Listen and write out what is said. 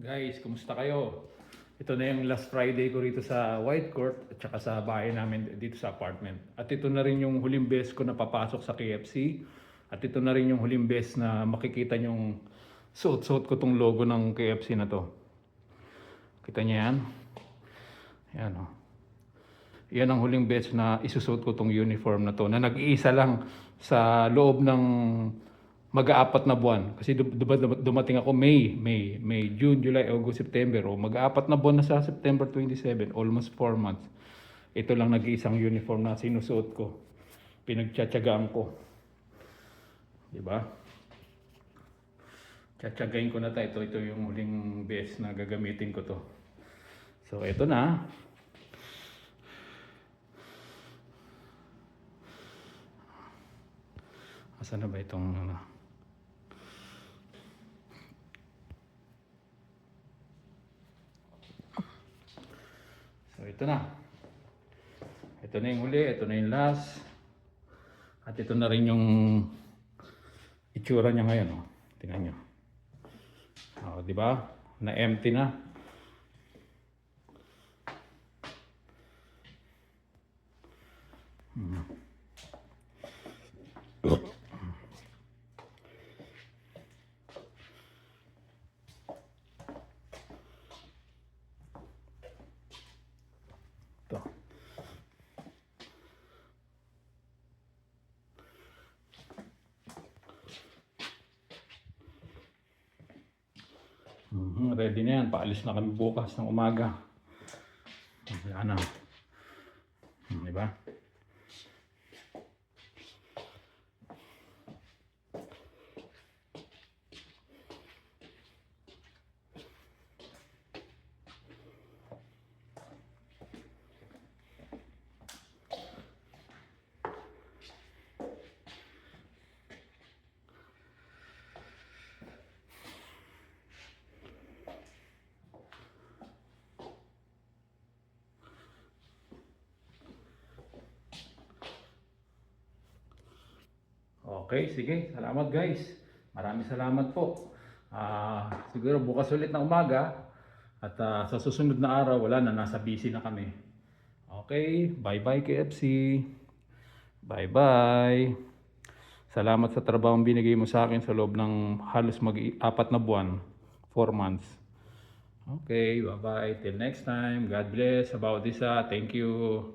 Guys, kumusta kayo? Ito na yung last Friday ko rito sa White Court at saka sa bahay namin dito sa apartment. At ito na rin yung huling beses ko na papasok sa KFC. At ito na rin yung huling beses na makikita yung suot-suot ko tong logo ng KFC na to. Kita niya yan? Yan o. Yan ang huling beses na isusuot ko tong uniform na to na nag-iisa lang sa loob ng mag-aapat na buwan. Kasi dum- dum- dumating ako May, May, May, June, July, August, September. O mag-aapat na buwan na sa September 27, almost 4 months. Ito lang nag-iisang uniform na sinusuot ko. Pinagtsatsagaan ko. Di ba? Tsatsagain ko na tayo. Ito, ito yung huling beses na gagamitin ko to. So, ito na. Asan na ba itong ano? Ito na. Ito na yung huli, ito na yung last. At ito na rin yung itsura niya ngayon, oh. Tingnan niyo. Oh, di ba? Na empty na. Ito. Mhm, ready na yan. Paalis na kami bukas ng umaga. Wala na. Hmm, Di Okay, sige. Salamat guys. Maraming salamat po. Ah, siguro bukas ulit na umaga at ah, sa susunod na araw wala na nasa busy na kami. Okay, bye-bye KFC. Bye-bye. Salamat sa trabahong binigay mo sa akin sa loob ng halos mag-apat na buwan, 4 months. Okay, bye-bye. Till next time. God bless. About this, ah. thank you.